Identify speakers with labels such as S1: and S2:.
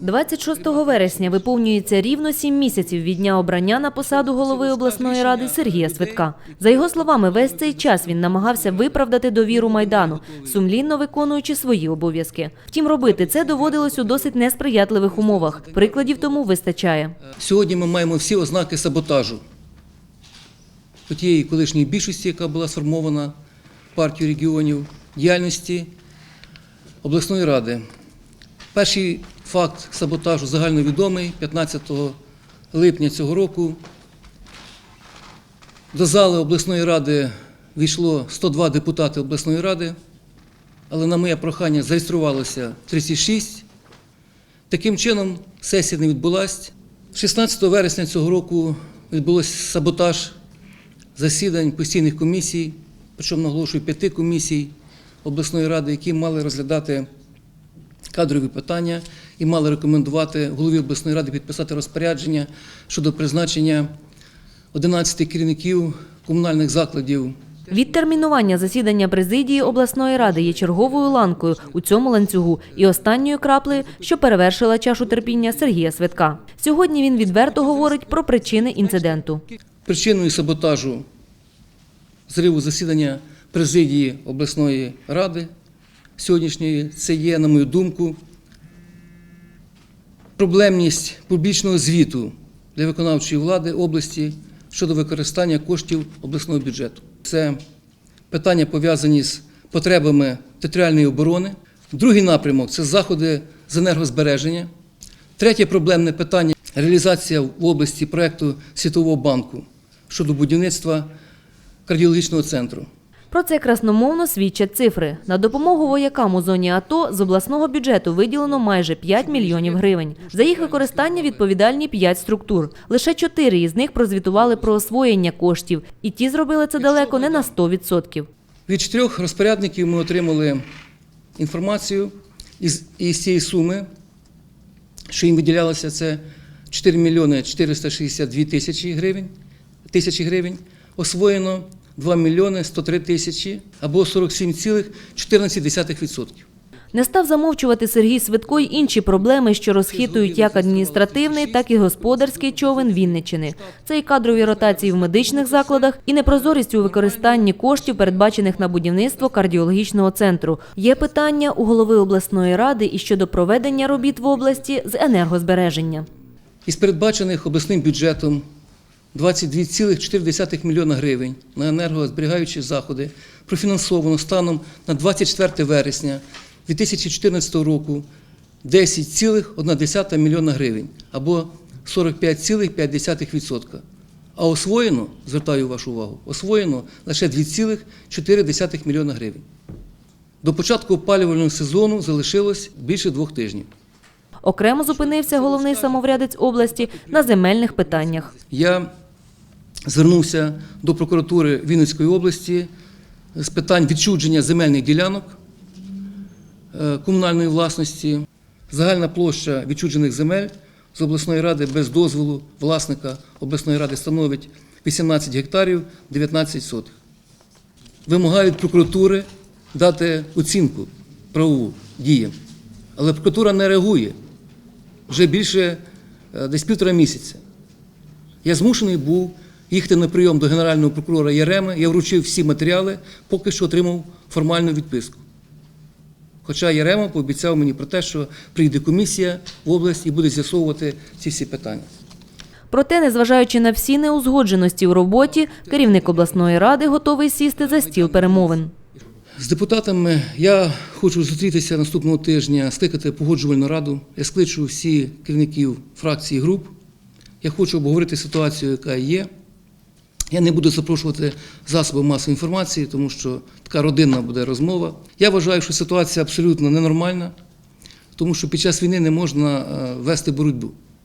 S1: 26 вересня виповнюється рівно сім місяців від дня обрання на посаду голови обласної ради Сергія Свитка. За його словами, весь цей час він намагався виправдати довіру майдану, сумлінно виконуючи свої обов'язки. Втім, робити це доводилось у досить несприятливих умовах. Прикладів тому вистачає.
S2: Сьогодні ми маємо всі ознаки саботажу тієї колишньої більшості, яка була сформована партією регіонів, діяльності обласної ради. Перший факт саботажу загальновідомий 15 липня цього року. До зали обласної ради війшло 102 депутати обласної ради, але на моє прохання зареєструвалося 36. Таким чином, сесія не відбулася. 16 вересня цього року відбулося саботаж засідань постійних комісій, причому наголошую п'яти комісій обласної ради, які мали розглядати кадрові питання і мали рекомендувати голові обласної ради підписати розпорядження щодо призначення 11 керівників комунальних закладів
S1: Відтермінування засідання президії обласної ради є черговою ланкою у цьому ланцюгу і останньою краплею, що перевершила чашу терпіння Сергія Свитка. Сьогодні він відверто говорить про причини інциденту.
S2: Причиною саботажу зриву засідання президії обласної ради сьогоднішньої це є, на мою думку, проблемність публічного звіту для виконавчої влади області щодо використання коштів обласного бюджету. Це питання пов'язані з потребами територіальної оборони. Другий напрямок це заходи з енергозбереження. Третє проблемне питання реалізація в області проєкту Світового банку щодо будівництва кардіологічного центру.
S1: Про це красномовно свідчать цифри. На допомогу воякам у зоні АТО з обласного бюджету виділено майже 5 мільйонів гривень. За їх використання відповідальні 5 структур. Лише 4 із них прозвітували про освоєння коштів, і ті зробили це далеко не на 100%.
S2: Від чотирьох розпорядників ми отримали інформацію із, із цієї суми, що їм виділялося це 4 мільйони 462 тисячі гривень, тисячі гривень. Освоєно 2 мільйони 103 тисячі або 47,14%.
S1: Не став замовчувати Сергій Свитко й інші проблеми, що розхитують як адміністративний, так і господарський човен Вінниччини. Це і кадрові ротації в медичних закладах, і непрозорість у використанні коштів, передбачених на будівництво кардіологічного центру. Є питання у голови обласної ради і щодо проведення робіт в області з енергозбереження.
S2: Із передбачених обласним бюджетом 22,4 мільйона гривень на енергозберігаючі заходи профінансовано станом на 24 вересня 2014 року 10,1 мільйона гривень або 45,5%. А освоєно, звертаю вашу увагу, освоєно лише 2,4 мільйона гривень. До початку опалювального сезону залишилось більше двох тижнів.
S1: Окремо зупинився головний самоврядець області на земельних питаннях.
S2: Я звернувся до прокуратури Вінницької області з питань відчудження земельних ділянок е, комунальної власності. Загальна площа відчуджених земель з обласної ради без дозволу власника обласної ради становить 18 гектарів 19 сотих. Вимагають прокуратури дати оцінку правову діям. Але прокуратура не реагує вже більше е, десь півтора місяця. Я змушений був їхати на прийом до генерального прокурора Яреми. Я вручив всі матеріали, поки що отримав формальну відписку. Хоча Ярема пообіцяв мені про те, що прийде комісія в область і буде з'ясовувати ці всі питання.
S1: Проте, незважаючи на всі неузгодженості у роботі, керівник обласної ради готовий сісти за стіл перемовин.
S2: З депутатами я хочу зустрітися наступного тижня, скликати погоджувальну раду. Я скличу всі керівників фракцій і груп. Я хочу обговорити ситуацію, яка є. Я не буду запрошувати засоби масової інформації, тому що така родинна буде розмова. Я вважаю, що ситуація абсолютно ненормальна, тому що під час війни не можна е, вести боротьбу.